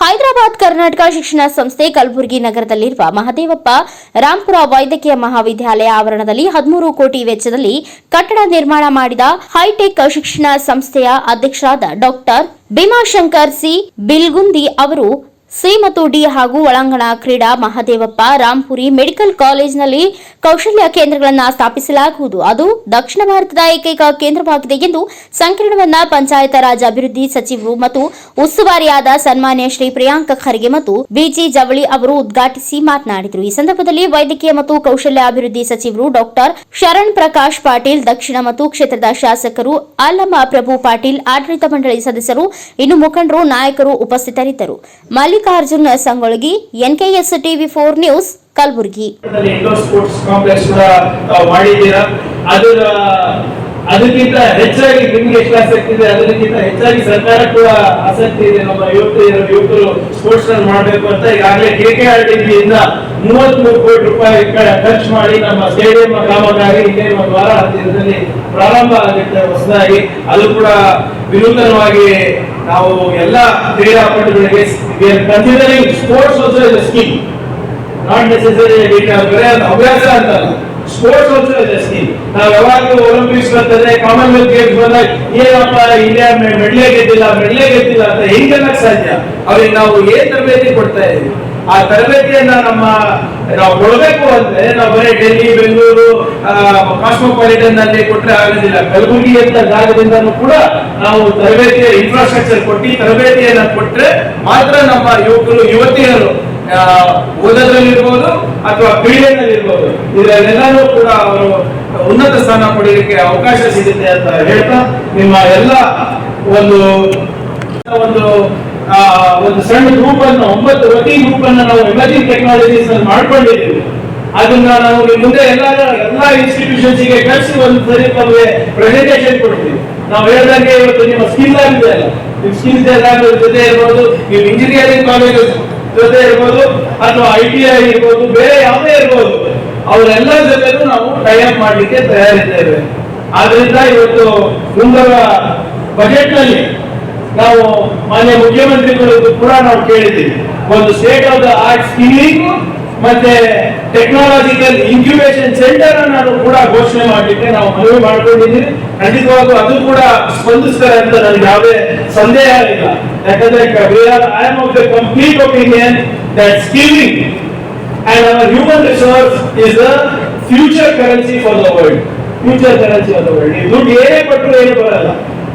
ಹೈದರಾಬಾದ್ ಕರ್ನಾಟಕ ಶಿಕ್ಷಣ ಸಂಸ್ಥೆ ಕಲಬುರಗಿ ನಗರದಲ್ಲಿರುವ ಮಹದೇವಪ್ಪ ರಾಂಪುರ ವೈದ್ಯಕೀಯ ಮಹಾವಿದ್ಯಾಲಯ ಆವರಣದಲ್ಲಿ ಹದಿಮೂರು ಕೋಟಿ ವೆಚ್ಚದಲ್ಲಿ ಕಟ್ಟಡ ನಿರ್ಮಾಣ ಮಾಡಿದ ಹೈಟೆಕ್ ಶಿಕ್ಷಣ ಸಂಸ್ಥೆಯ ಅಧ್ಯಕ್ಷರಾದ ಡಾಕ್ಟರ್ ಭೀಮಾಶಂಕರ್ ಸಿ ಬಿಲ್ಗುಂದಿ ಅವರು ಸಿ ಮತ್ತು ಡಿ ಹಾಗೂ ಒಳಾಂಗಣ ಕ್ರೀಡಾ ಮಹಾದೇವಪ್ಪ ರಾಂಪುರಿ ಮೆಡಿಕಲ್ ಕಾಲೇಜಿನಲ್ಲಿ ಕೌಶಲ್ಯ ಕೇಂದ್ರಗಳನ್ನು ಸ್ಥಾಪಿಸಲಾಗುವುದು. ಅದು ದಕ್ಷಿಣ ಭಾರತದ ಏಕೈಕ ಕೇಂದ್ರವಾಗಿದೆ ಎಂದು ಸಂಕೀರ್ಣವನ್ನ ಪಂಚಾಯತ್ ರಾಜ್ ಅಭಿವೃದ್ಧಿ ಸಚಿವರು ಮತ್ತು ಉಸ್ತುವಾರಿಯಾದ ಸನ್ಮಾನ್ಯ ಶ್ರೀ ಪ್ರಿಯಾಂಕ ಖರ್ಗೆ ಮತ್ತು ಬಿಜಿ ಜವಳಿ ಅವರು ಉದ್ಘಾಟಿಸಿ ಮಾತನಾಡಿದರು. ಈ ಸಂದರ್ಭದಲ್ಲಿ ವೈದ್ಯಕೀಯ ಮತ್ತು ಕೌಶಲ್ಯ ಅಭಿವೃದ್ಧಿ ಸಚಿವರು ಡಾಕ್ಟರ್ ಶರಣ್ ಪ್ರಕಾಶ್ ಪಾಟೀಲ್, ದಕ್ಷಿಣ ಮತ್ತು ಕ್ಷೇತ್ರದ ಶಾಸಕರು ಅಲ್ಲಮ್ಮ ಪ್ರಭು ಪಾಟೀಲ್, ಆಡಳಿತ ಮಂಡಳಿ ಸದಸ್ಯರು, ಇನ್ನು ಮುಖಂಡರು, ನಾಯಕರು ಉಪಸ್ಥಿತರಿದ್ದರು. Mallikarjun Sangolagi NKS TV four news, Kalaburagi. Sports complex ಕೂಡ ಅದಕ್ಕಿಂತ ಹೆಚ್ಚಾಗಿ ನಿಮ್ಗೆ ಎಷ್ಟು ಆಸಕ್ತಿ ಇದೆ, ಅದಕ್ಕಿಂತ ಹೆಚ್ಚಾಗಿ ಸರ್ಕಾರ ಕೂಡ ಆಸಕ್ತಿ ಇದೆ, ನಮ್ಮ ಯುವತಿಯರು ಯುವಕರು ಸ್ಪೋರ್ಟ್ಸ್ ಮಾಡಬೇಕು ಅಂತ ಈಗಾಗಲೇ ಕೆ ಕೆ ಆರ್ ಇಂದ ಮೂವತ್ತ್ ಮೂರು ಕೋಟಿ ರೂಪಾಯಿ ಖರ್ಚು ಮಾಡಿ ನಮ್ಮ ಸ್ಟೇಡಿಯಂ ಕಾಮಗಾರಿ ಇದೇ ಒಂದು ವಾರ ಹತ್ತಿರದಲ್ಲಿ ಪ್ರಾರಂಭ ಆಗುತ್ತೆ ಹೊಸದಾಗಿ. ಅದು ಕೂಡ ವಿನೂತನವಾಗಿ ನಾವು ಎಲ್ಲ ಕ್ರೀಡಾಪಟುಗಳಿಗೆ considering sports also scheme not necessary ಅಭ್ಯಾಸ ಅಂತ ಸ್ಪೋರ್ಟ್ಸ್ ಆಲ್ಸೋ ಸ್ಕೀಮ್ ನಾವು ಯಾವಾಗಲೂ ಒಲಿಂಪಿಕ್ಸ್ ಬರ್ತದೆ ಕಾಮನ್ವೆಲ್ತ್ ಗೇಮ್ಸ್ ಬಂದಾಗ, ಏನಪ್ಪ ಇಂಡಿಯಾ ಮೆಡ್ಲೇ ಗೆದ್ದಿಲ್ಲ ಮೆಡ್ಲೇ ಗೆದ್ದಿಲ್ಲ ಅಂತ ಹೆಂಗೆಲ್ಲ ಸಾಧ್ಯ? ಅವ್ರಿಗೆ ನಾವು ಏನ್ ತರಬೇತಿ ಕೊಡ್ತಾ ಇದೀವಿ? ಆ ತರಬೇತಿಯನ್ನ ನಮ್ಮ ನಾವು ಕೊಡಬೇಕು ಅಂದ್ರೆ ನಾವು ಬರೀ ಡೆಲ್ಲಿ, ಬೆಂಗಳೂರು ಕಾಸ್ಮೋಪಾಲಿಟನ್ನಲ್ಲಿ ಕೊಟ್ಟರೆ ಆಗೋದಿಲ್ಲ. ಕಲಬುರಗಿ ಅಂತ ಜಾಗದಿಂದನೂ ಕೂಡ ನಾವು ತರಬೇತಿಯ ಇನ್ಫ್ರಾಸ್ಟ್ರಕ್ಚರ್ ಕೊಟ್ಟು ತರಬೇತಿಯನ್ನ ಕೊಟ್ಟರೆ ಮಾತ್ರ ನಮ್ಮ ಯುವಕರು, ಯುವತಿಯರು ಓದೋದ್ರಲ್ಲಿರ್ಬೋದು ಅಥವಾ ಕ್ರೀಡೆನಲ್ಲಿರ್ಬೋದು ಇದರಲ್ಲೆಲ್ಲರೂ ಕೂಡ ಅವರು ಉನ್ನತ ಸ್ಥಾನ ಪಡೆಯಲಿಕ್ಕೆ ಅವಕಾಶ ಸಿಗುತ್ತೆ ಅಂತ ಹೇಳ್ತಾ ನಿಮ್ಮ ಎಲ್ಲ ಒಂದು ಒಂದು ಒಂದು ಸಣ್ಣ ಗ್ರೂಪ್ ಅನ್ನು ಒಂಬತ್ತು ಪ್ರತಿ ಗ್ರೂಪ್ ಅನ್ನು ನಾವು ಎಮರ್ಜಿಂಗ್ ಟೆಕ್ನಾಲಜೀಸ್ ಅಲ್ಲಿ ಮಾಡ್ಕೊಂಡಿದ್ದೀವಿ. ಅದನ್ನ ನಾವು ಮುಂದೆ ಎಲ್ಲ ಎಲ್ಲ ಇನ್ಸ್ಟಿಟ್ಯೂಷನ್ಸ್ಗೆ ಕಳಿಸಿ ಒಂದು ಸರಿ ನಮಗೆ ಪ್ರೆಸೆಂಟೇಷನ್ ಕೊಡ್ತೀವಿ. ನಾವು ಹೇಳ್ದಂಗೆ ಇವತ್ತು ನಿಮ್ಮ ಸ್ಕಿಲ್ ಆಗಿದೆ ಅಲ್ಲ. ನಿಮ್ ಸ್ಕಿಲ್ಸ್ ಎಲ್ಲ ಜೊತೆ ಇರ್ಬೋದು ನೀವು ಇಂಜಿನಿಯರಿಂಗ್ ಕಾಲೇಜ್ ಜೊತೆ ಇರ್ಬೋದು, ಅಥವಾ ಐ ಟಿ ಐ ಇರ್ಬೋದು, ಬೇರೆ ಯಾವುದೇ ಇರ್ಬೋದು, ಅವರೆಲ್ಲ ಜೊತೆಗೂ ನಾವು ಟೈಅಪ್ ಮಾಡ್ಲಿಕ್ಕೆ ತಯಾರಿದ್ದೇವೆ. ಆದ್ರಿಂದ ಇವತ್ತು ಮುಂಬರುವ ಬಜೆಟ್ನಲ್ಲಿ ನಾವು ಮಾನ್ಯ ಮುಖ್ಯಮಂತ್ರಿಗಳು ಕೂಡ ನಾವು ಕೇಳಿದ್ದೀವಿ. ಒಂದು state of the art skilling ಮತ್ತೆ ಟೆಕ್ನಾಲಜಿಕಲ್ ಇನ್ಕ್ಯುಬೇಷನ್ ಸೆಂಟರ್ ಅನ್ನು ಕೂಡ ಘೋಷಣೆ ಮಾಡಲಿಕ್ಕೆ ನಾವು ಮನವಿ ಮಾಡ್ಕೊಂಡಿದ್ದೀವಿ. ಖಂಡಿತವಾಗೂ ಅದು ಕೂಡ ಸ್ಪಂದಿಸ್ತಾರೆ ಅಂತ ನನಗೆ ಯಾವುದೇ ಸಂದೇಹ ಇಲ್ಲ. ಯಾಕಂದ್ರೆ I am of the complete opinion that skilling and our human resource is the future currency for the world future currency of the world ದುಡ್ಡು ಏನೇ ಏನು ಬರಲ್ಲ.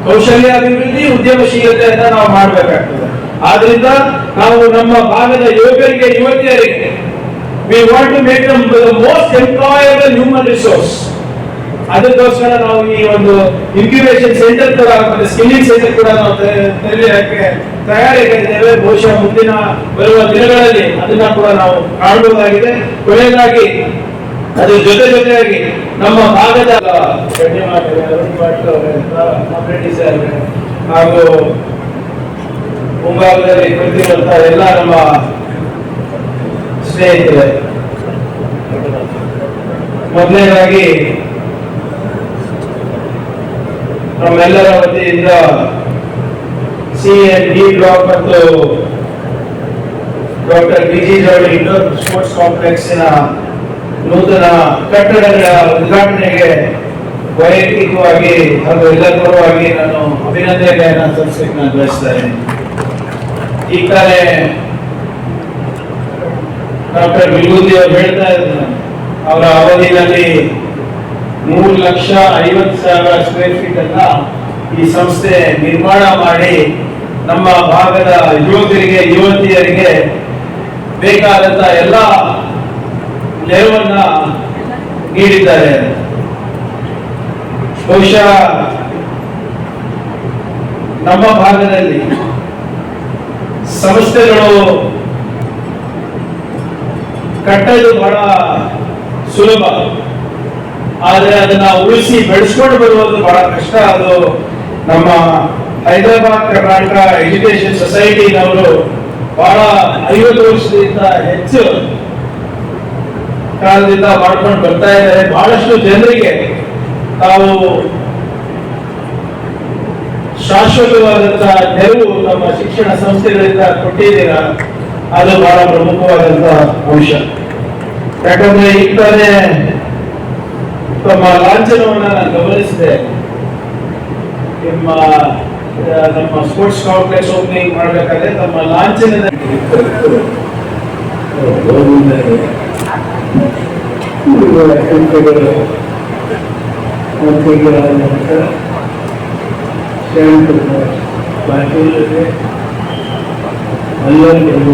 ಕೌಶಲ್ಯ ಅಭಿವೃದ್ಧಿ ಉದ್ಯಮಶೀಲತೆಯನ್ನ ನಾವು ಮಾಡಬೇಕಾಗ್ತದೆ. ಆದ್ರಿಂದ ನಾವು ನಮ್ಮ ಭಾಗದ ಯುವಕರಿಗೆ, ಯುವತಿಯರಿಗೆ we want to make the most employable human resource ಅದಕ್ಕೋಸ್ಕರ ನಾವು ಈ ಒಂದು ಇನ್ಕ್ಯುಬೇಷನ್ ಸೆಂಟರ್ ಕೂಡ, ಮತ್ತೆ ಸ್ಕಿಲ್ಲಿಂಗ್ ಸೆಂಟರ್ ಕೂಡ ನಾವು ತೆ- ತಯಾರಿ ತಯಾರಿಯಾಗಿದ್ದೇವೆ ಬಹುಶಃ ಮುಂದಿನ ಬರುವ ದಿನಗಳಲ್ಲಿ ಅದನ್ನ ಕೂಡ ನಾವು ಕಾಣಬಹುದಾಗಿದೆ. ಕೊನೆಯದಾಗಿ ಅದ್ರ ಜೊತೆ ಜೊತೆಯಾಗಿ ನಮ್ಮ ಭಾಗದ ಹಾಗೂ ಮುಂಭಾಗದಲ್ಲಿ ಕುಳಿತಿರುವಂತಹ ಎಲ್ಲ ನಮ್ಮ ಸ್ನೇಹಿತರೆ. ಮೊದಲನೇದಾಗಿ ನಮ್ಮೆಲ್ಲರ ವತಿಯಿಂದ ಸಿ ಎನ್ ಡಿ ಬ್ಲಾಕ್ ಮತ್ತು doctor B G Jawali indoor sports ಕಾಂಪ್ಲೆಕ್ಸಿನ ನೂತನ ಕಟ್ಟಡಗಳ ಉದ್ಘಾಟನೆಗೆ ವೈಯಕ್ತಿಕವಾಗಿ ಹಾಗೂ ಎಲ್ಲರ ಪರವಾಗಿ ನಾನು ಅಭಿನಂದನೆಗಳನ್ನು ಸಲ್ಲಿಸಲಿಕ್ಕೆ ನಾನು ಬಯಸ್ತಾ ಈ ಕಡೆ ಡಾಕ್ಟರ್ ಬಿಗುಂದಿ ಅವರು ಹೇಳ್ತಾ ಇದ್ರು ಅವರ ಅವಧಿಯಲ್ಲಿ ಮೂರು ಲಕ್ಷ ಐವತ್ತು ಸಾವಿರ ಸ್ಕ್ವೇರ್ ಫೀಟ್ ಅನ್ನ ಈ ಸಂಸ್ಥೆ ನಿರ್ಮಾಣ ಮಾಡಿ ನಮ್ಮ ಭಾಗದ ಯುವಕರಿಗೆ, ಯುವತಿಯರಿಗೆ ಬೇಕಾದಂತ ಎಲ್ಲ ನೆರವನ್ನ ನೀಡಿದ್ದಾರೆ. ಬಹುಶಃ ನಮ್ಮ ಭಾಗದಲ್ಲಿ ಸಂಸ್ಥೆಗಳು ಕಟ್ಟಲು ಬಹಳ ಸುಲಭ. ಆದರೆ ಅದನ್ನ ಉಳಿಸಿ ಬೆಳೆಸ್ಕೊಂಡು ಬರುವುದು ಬಹಳ ಕಷ್ಟ. ಅದು ನಮ್ಮ ಹೈದರಾಬಾದ್ ಕರ್ನಾಟಕ ಎಜುಕೇಶನ್ ಸೊಸೈಟಿನವರು ಬಹಳ ಐವತ್ತು ವರ್ಷದಿಂದ ಹೆಚ್ಚು ಕಾಲದಿಂದ ಮಾಡ್ಕೊಂಡು ಬರ್ತಾ ಇದ್ದಾರೆ. ಬಹಳಷ್ಟು ಜನರಿಗೆ ತಾವು ಶಾಶ್ವತವಾದಂತಹ ನೆರವು ನಮ್ಮ ಶಿಕ್ಷಣ ಸಂಸ್ಥೆಗಳಿಂದ ಕೊಟ್ಟಿದ್ದೀರಾ. ಅದು ಬಹಳ ಪ್ರಮುಖವಾದಂತಹ ಅಂಶ. ಯಾಕಂದ್ರೆ ಈಗ ತಾನೇ ತಮ್ಮ ಲಾಂಛನವನ್ನ ನಾನು ಗಮನಿಸಿದೆ. ನಿಮ್ಮ ನಮ್ಮ ಸ್ಪೋರ್ಟ್ಸ್ ಕಾಂಪ್ಲೆಕ್ಸ್ ಓಪನಿಂಗ್ ಮಾಡ್ಬೇಕಾದ್ರೆ ತಮ್ಮ ಲಾಂಛನದ ಚಿಂತೆಗಳು ಮಂತ್ರಿಗಳಾದ ನಂತರ ಶ್ರೀರಾಮಕೃಷ್ಣ ಪಾಟೀಲರಿಗೆ ಎಲ್ಲರಿಗೂ